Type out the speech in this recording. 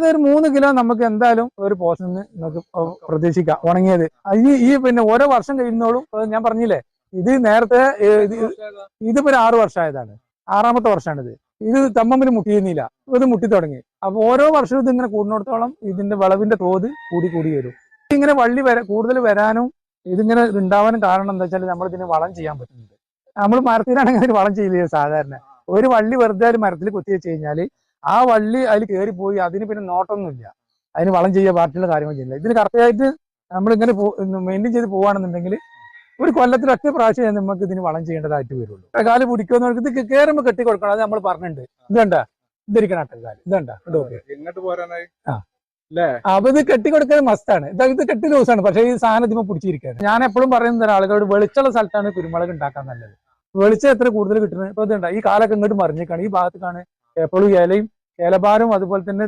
അതൊരു മൂന്ന് കിലോ നമുക്ക് എന്തായാലും ഒരു നിന്ന് നമുക്ക് പ്രതീക്ഷിക്കാം ഉണങ്ങിയത്. ഈ ഈ പിന്നെ ഓരോ വർഷം കഴിയുന്നോളും ഞാൻ പറഞ്ഞില്ലേ ഇത് നേരത്തെ ഇതിപ്പോ ഒരു ആറു വർഷമായതാണ്. ആറാമത്തെ വർഷമാണിത്. ഇത് തമ്മമ്മിന് മുട്ടിയുന്നില്ല ഇത് മുട്ടി തുടങ്ങി. അപ്പൊ ഓരോ വർഷവും ഇതിങ്ങനെ കൂടുന്നിടത്തോളം ഇതിന്റെ വിളവിന്റെ തോത് കൂടി കൂടി വരും. ഇങ്ങനെ വള്ളി വര കൂടുതൽ വരാനും ഇതിങ്ങനെ ഉണ്ടാവാനും കാരണം എന്താ വെച്ചാൽ നമ്മൾ ഇതിന് വളം ചെയ്യാൻ പറ്റുന്നുണ്ട്. നമ്മൾ മരത്തിലാണെങ്കിൽ വളം ചെയ്യില്ല സാധാരണ. ഒരു വള്ളി വെറുതെ ഒരു മരത്തിൽ കുത്തി വെച്ച് കഴിഞ്ഞാൽ ആ വള്ളി അതിൽ കയറി പോയി അതിന് പിന്നെ നോട്ടൊന്നുമില്ല. അതിന് വളം ചെയ്യുക പാർട്ടിയുള്ള കാര്യങ്ങൾ ചെയ്യില്ല ഇതിന് കറക്റ്റായിട്ട് നമ്മളിങ്ങനെ മെയിന്റെയിൻ ചെയ്ത് പോവുകയാണെന്നുണ്ടെങ്കിൽ ഒരു കൊല്ലത്തിൽ ഒറ്റ പ്രാവശ്യം നമുക്ക് ഇതിന് വളം ചെയ്യേണ്ടതായിട്ട് വരുള്ളൂ. കാൽ പിടിക്കുമെന്ന് പറഞ്ഞത് കയറുമ്പോൾ കെട്ടി കൊടുക്കണം അത് നമ്മൾ പറഞ്ഞിട്ടുണ്ട്. ഇതണ്ട ഇതിരിക്കണം കാൽ ഇതണ്ട അപ്പൊ ഇത് കെട്ടി കൊടുക്കുന്നത് മസ്റ്റാണ്. ഇത് ഇത് കെട്ടി ദിവസമാണ് പക്ഷേ ഈ സാധനം ഇതിമ പിടിച്ചിരിക്കുകയാണ് ഞാൻ എപ്പോഴും പറയുന്ന ആളുകളോട് വെളിച്ചുള്ള സ്ഥലത്താണ് കുരുമുളക് ഉണ്ടാക്കാൻ നല്ലത്. വെളിച്ചം എത്ര കൂടുതൽ കിട്ടുന്നത് ഇപ്പൊ ഇതുണ്ട ഈ കാലൊക്കെ ഇങ്ങോട്ട് മറിഞ്ഞേക്കാണ് ഈ ഭാഗത്തേക്കാണ് എപ്പോഴും ഇലയും ഇലഭാരം അതുപോലെ തന്നെ